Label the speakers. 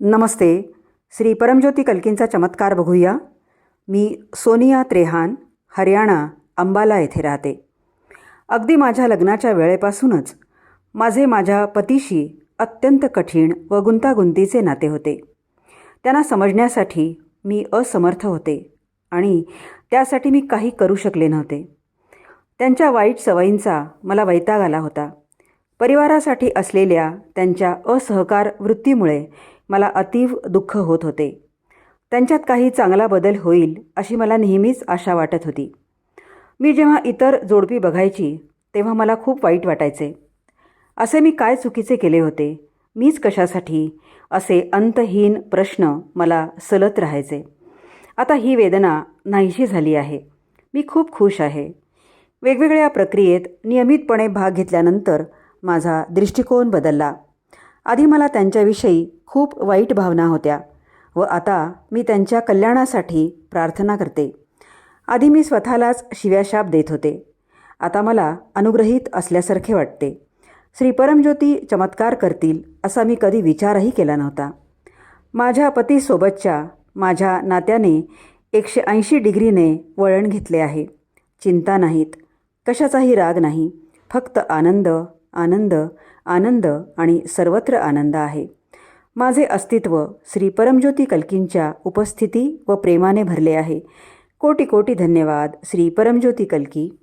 Speaker 1: नमस्ते. श्री परमज्योती कल्कींचा चमत्कार बघूया. मी सोनिया त्रेहान हरियाणा अंबाला येथे राहते. अगदी माझ्या लग्नाच्या वेळेपासूनच माझे माझ्या पतीशी अत्यंत कठीण व गुंतागुंतीचे नाते होते. त्यांना समजण्यासाठी मी असमर्थ होते आणि त्यासाठी मी काही करू शकले नव्हते. त्यांच्या वाईट सवयींचा मला वैताग आला होता. परिवारासाठी असलेल्या त्यांच्या असहकार वृत्तीमुळे मला अतीव दुःख होत होते. त्यांच्यात काही चांगला बदल होईल अशी मला नेहमीच आशा वाटत होती. मी जेव्हा इतर जोडपी बघायची तेव्हा मला खूप वाईट वाटायचे. असे मी काय चुकीचे केले होते? मीच कशासाठी? असे अंतहीन प्रश्न मला सलत राहायचे. आता ही वेदना नाहीशी झाली आहे. मी खूप खुश आहे. वेगवेगळ्या प्रक्रियेत नियमितपणे भाग घेतल्यानंतर माझा दृष्टिकोन बदलला. आधी मला त्यांच्याविषयी खूप वाईट भावना होत्या व आता मी त्यांच्या कल्याणासाठी प्रार्थना करते. आधी मी स्वतःलाच शिव्याशाप देत होते. आता मला अनुग्रहित असल्यासारखे वाटते. श्री परमज्योती चमत्कार करतील असा मी कधी विचारही केला नव्हता. माझ्या पतीसोबतच्या माझ्या नात्याने एकशे ऐंशी डिग्रीने वळण घेतले आहे. चिंता नाहीत. कशाचाही राग नाही. फक्त आनंद आनंद आनंद आणि सर्वत्र आनंद आहे. माझे अस्तित्व श्री परमज्योती कल्कींच्या उपस्थिती व प्रेमाने भरले आहे. कोटी कोटी धन्यवाद श्री परमज्योती कल्की.